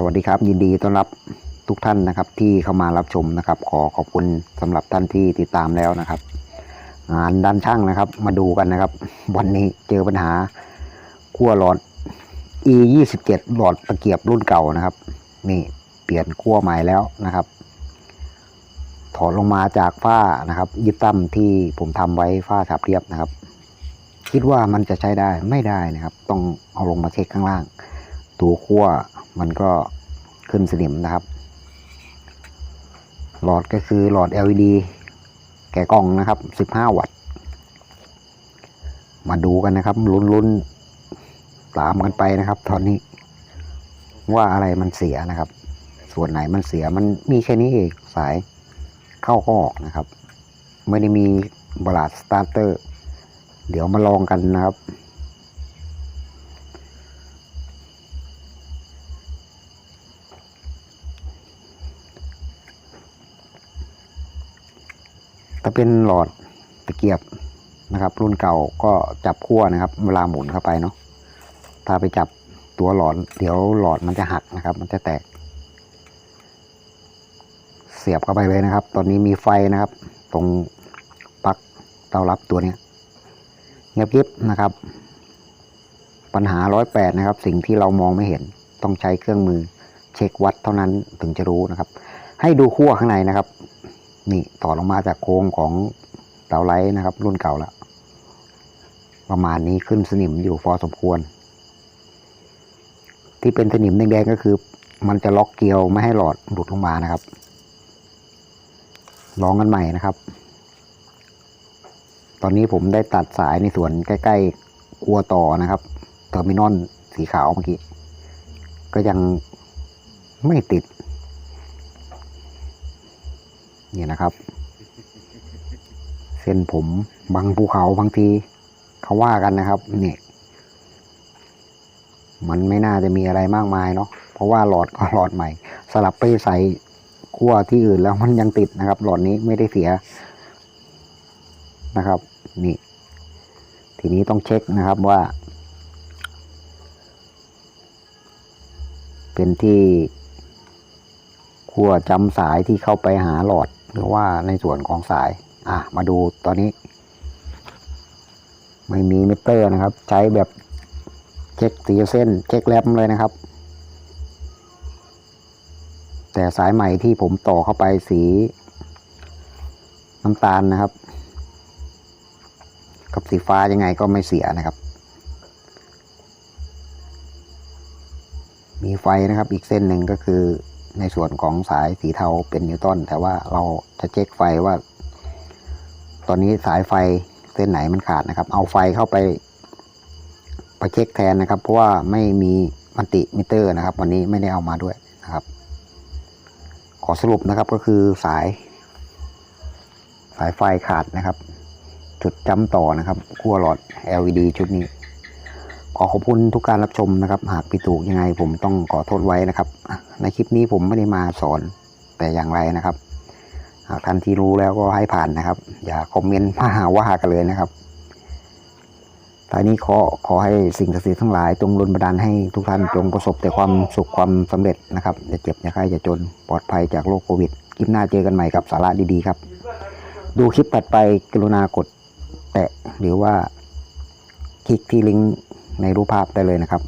สวัสดีครับ ยินดีต้อนรับทุกท่านนะครับ ที่เข้ามารับชมนะครับ ขอขอบคุณสำหรับท่านที่ติดตามแล้วนะครับ งานด้านช่างนะครับ มาดูกันนะครับ วันนี้เจอปัญหาขั้วหลอด e 2 7หลอดตะเกียบรุ่นเก่านะครับ นี่เปลี่ยนขั้วใหม่แล้วนะครับ ถอดลงมาจากฝ้านะครับยิบตั้มที่ผมทำไว้ฝ้าฉับเรียบนะครับ คิดว่ามันจะใช้ได้ไม่ได้นะครับ ต้องเอาลงมาเช็คข้างล่าง ตัวขั้วมันก็ขึ้นสนิมนะครับ หลอดก็คือหลอด LED แกะกล่องนะครับ 15 วัตต์ มาดูกันนะครับ ลุ้นๆตามกันไปนะครับ ตอนนี้ ว่าอะไรมันเสียนะครับ ส่วนไหนมันเสียมันมีแค่นี้เองสายเข้าก็ออกนะครับ ไม่ได้มีบลาดสตาร์เตอร์ เดี๋ยวมาลองกันนะครับ ถ้าเป็นหลอดตะเกียบนะครับ รุ่นเก่าก็จับขั้วนะครับ เวลาหมุนเข้าไปเนาะถ้าไปจับตัวหลอดเดี๋ยวหลอดมันจะหักนะครับ มันจะแตก เสียบเข้าไปเลยนะครับ ตอนนี้มีไฟนะครับ ตรงปลั๊กเตารับตัวเนี้ยเงียบยิบนะครับ ปัญหาร้อยแปดนะครับ สิ่งที่เรามองไม่เห็นต้องใช้เครื่องมือเช็ควัดเท่านั้นถึงจะรู้นะครับ ให้ดูขั้วข้างในนะครับ นี่ต่อลงมาจากโครงของเตาไลท์นะครับ รุ่นเก่าแล้วประมาณนี้ขึ้นสนิมอยู่พอสมควร ที่เป็นสนิมแดงๆก็คือ มันจะล็อกเกลียวไม่ให้หลอดหลุดลงมานะครับ ลองกันใหม่นะครับ ตอนนี้ผมได้ตัดสายในส่วนใกล้ๆครัวต่อนะครับเทอร์มินอลสีขาวเมื่อกี้ ก็ยังไม่ติด นี่นะครับ เส้นผมบางภูเขาบางทีเขาว่ากันนะครับนี่มันไม่น่าจะมีอะไรมากมายเนาะเพราะว่าหลอดก็หลอดใหม่ สลับไปใส่ขั้วที่อื่นแล้วมันยังติดนะครับ หลอดนี้ไม่ได้เสียนะครับ นี่ ทีนี้ต้องเช็คนะครับว่า เป็นที่ ขั้วจำสายที่เข้าไปหาหลอด หรือว่าในส่วนของสาย อะ มาดูตอนนี้ ไม่มีมิเตอร์นะครับ ใช้แบบเช็คสีเส้น เช็คแรมเลยนะครับ แต่สายใหม่ที่ผมต่อเข้าไปสีน้ำตาลนะครับ กับสีฟ้ายังไงก็ไม่เสียนะครับ มีไฟนะครับอีกเส้นหนึ่งก็คือ ในส่วนของสายสีเทาเป็นนิวตันแต่ว่าเราจะเช็คไฟว่า ตอนนี้สายไฟเส้นไหนมันขาดนะครับ เอาไฟเข้าไปไปเช็คแทนนะครับ เพราะว่าไม่มีมันติมิเตอร์นะครับ วันนี้ไม่ได้เอามาด้วยนะครับ ขอสรุปนะครับก็คือสาย สายไฟขาดนะครับ จุดจำต่อนะครับขั้วหลอด LED ชุดนี้ ขอขอบคุณทุกการรับชมนะครับ หากผิดถูกยังไงผมต้องขอโทษไว้นะครับ ในคลิปนี้ผมไม่ได้มาสอนแต่อย่างไรนะครับ หากท่านที่รู้แล้วก็ให้ผ่านนะครับ อย่าคอมเมนต์มาหาว่ากันเลยนะครับท้ายนี้ขอขอให้สิ่งศักดิ์สิทธิ์ทั้งหลายจงรุนบันดาลให้ทุกท่านจงประสบแต่ความสุขความสำเร็จนะครับอย่าเจ็บอย่าไข้อย่าจนปลอดภัยจากโรคโควิดคลิปหน้าเจอกันใหม่กับสาระดีๆครับ ดูคลิปตัดไปกรุณากดแตะหรือว่าคลิกที่ลิงก์ ในรูปภาพได้เลยนะครับ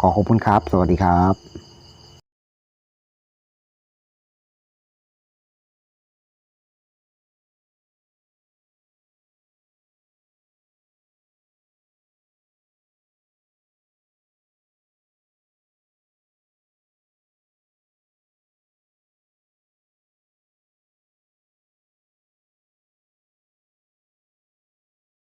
ขอขอบคุณครับ สวัสดีครับ